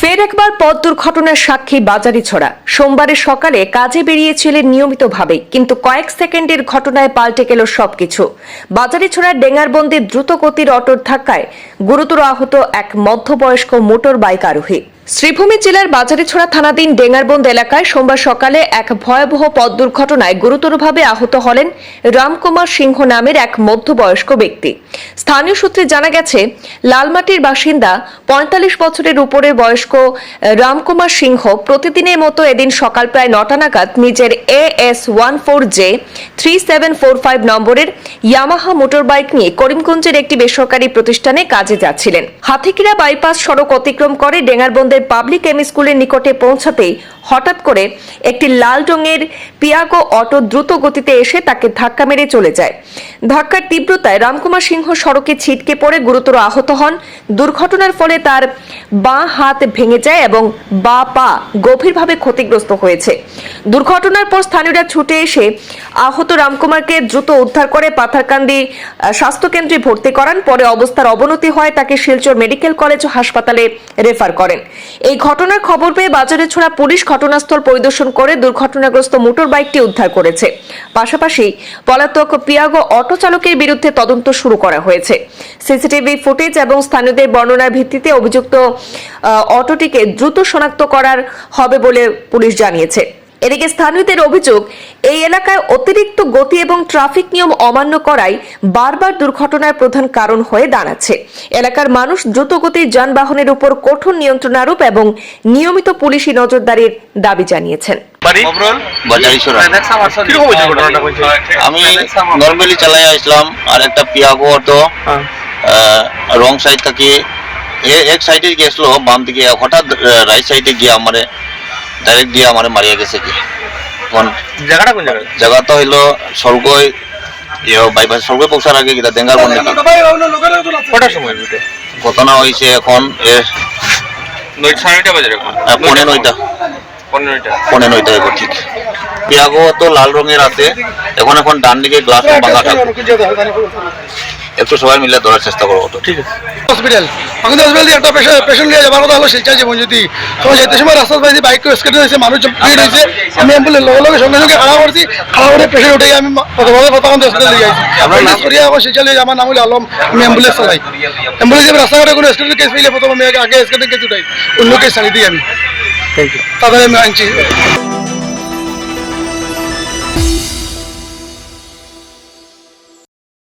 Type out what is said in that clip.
ফের একবার পথ দুর্ঘটনার সাক্ষী বাজারি ছড়া। সোমবারের সকালে কাজে বেরিয়েছিলেন নিয়মিতভাবে, কিন্তু কয়েক সেকেন্ডের ঘটনায় পাল্টে গেল সবকিছু। বাজারি ছড়ার ডেঙ্গারবন্দির দ্রুত গতির অটোর ধাক্কায় গুরুতর আহত এক মধ্যবয়স্ক মোটর বাইক আরোহী। শ্রীভূমি জেলার বাজারিছড়া থানাধীন ডেঙ্গারবন্দ এলাকায় সোমবার সকালে এক ভয়াবহ পথ দুর্ঘটনায় গুরুতরভাবে আহত হলেন রামকুমার সিংহ নামের এক মধ্যবয়স্ক ব্যক্তি। স্থানীয় সূত্রে জানা গেছে, লালমাটির বাসিন্দা পঁয়তাল্লিশ বছরের উপরের বয়স্ক রামকুমার সিংহ প্রতিদিনের মতো এদিন সকাল প্রায় নটা নাগাদ নিজের A S one four J three seven four five নম্বরের ইয়ামাহা মোটর বাইক নিয়ে করিমগঞ্জের একটি বেসরকারি প্রতিষ্ঠানে কাজে যাচ্ছিলেন। হাতিকিরা বাইপাস সড়ক অতিক্রম করে ডেঙ্গারবন্দের পাবলিক এম স্কুলের নিকটে পৌঁছাতেই হঠাৎ করে একটি লাল রঙের পিয়াগো অটো দ্রুত গতিতে এসে তাকে ধাক্কা মেরে চলে যায়। ধাক্কার তীব্রতায় রামকুমার সিংহ সড়কে ছিটকে পড়ে গুরুতর আহত হন। দুর্ঘটনার ফলে তার বাঁ হাত ভেঙে যায় এবং বা পা গভীরভাবে ক্ষতিগ্রস্ত হয়েছে। দুর্ঘটনার পর স্থানীয়রা ছুটে এসে আহত রামকুমারকে দ্রুত উদ্ধার করে পাথারকান্দি স্বাস্থ্যকেন্দ্রে ভর্তি করান। পরে অবস্থার অবনতি হয়, তাকে শিলচর মেডিকেল কলেজ হাসপাতালে রেফার করেন। এই ঘটনার খবর পেয়ে বাজারে ছোড়া পুলিশ ঘটনাস্থল পরিদর্শন করে দুর্ঘটনাগ্রস্ত মোটর বাইকটি উদ্ধার করেছে। পাশাপাশি পলাতক পিয়াগো অটো চালকের বিরুদ্ধে তদন্ত শুরু করা হয়েছে। সিসিটিভি ফুটেজ এবং স্থানীয়দের বর্ণনার ভিত্তিতে অভিযুক্ত অটোটিকে দ্রুত শনাক্ত করার হবে বলে পুলিশ জানিয়েছে। এদিকে স্থানীয়দের অভিযোগ এই এলাকায় অতিরিক্ত গতি এবং ট্রাফিক নিয়ম অমান্য করাই বারবার দুর্ঘটনার প্রধান কারণ হয়ে দাঁড়াচ্ছে। এলাকার মানুষ দ্রুতগতির যানবাহনের উপর কঠোর নিয়ন্ত্রণ আরোপ এবং নিয়মিত পুলিশি নজরদারির দাবি জানিয়েছেন। হয়েছে আমি নর্মালি চালাই আসলাম আর একটা পিয়াগো অটো হ্যাঁ। রং সাইড থেকে। এক সাইডে গেছিল বাম দিকে। হঠাৎ রাইট সাইডে গিয়ে আমারে ডাইরেক্ট দিয়ে আমারে মারিয়া গেছে কি? জায়গাটা কোন জায়গাটা? হইল সলগই ইয়ে বাইপাস সলগই পৌঁছার আগে কিটা ডেঙ্গার বন্ধ কটার সময় ঘটনা হয়েছে এখন এ নয়টা সাড়ে নয়টা বাজে এখন। আহ, পৌনে নয়টা। পনেরোটা পৌনে নয়টা এবার ঠিক। পিয়াগো তো লাল রঙের আছে এখন এখন ডান দিকে গ্লাস ভাঙা থাকবে। একটু সবাই মিলে ধরার চেষ্টা করব তো। ঠিক আছে। হসপিটাল। আমাদের হসপিটাল একটা পেশেন্ট নিয়ে যাবার কথা হলো জীবন যদি। সময় যেতে সময় রাস্তার বাইরে বাইক স্কেট হয়েছে মানুষ ভিড় হয়েছে আমি অ্যাম্বুলেন্স লগে লগে সঙ্গে সঙ্গে খাড়া করছি। খাড়া করে পেশেন্ট উঠে আমি প্রথমে প্রথম হসপিটাল নিয়ে যাইছি। আপনার নাম? আমার নিয়ে আমার নাম হলো আলম। আমি অ্যাম্বুলেন্স চালাই। অ্যাম্বুলেন্স আমি রাস্তাঘাটে কোনো স্কেটের কেস পেলে প্রথমে আমি আগে স্কেটের কেস উঠাই। অন্য কেস ছাড়ি দিই আমি। থ্যাংক ইউ তারপরে আমি আনছি।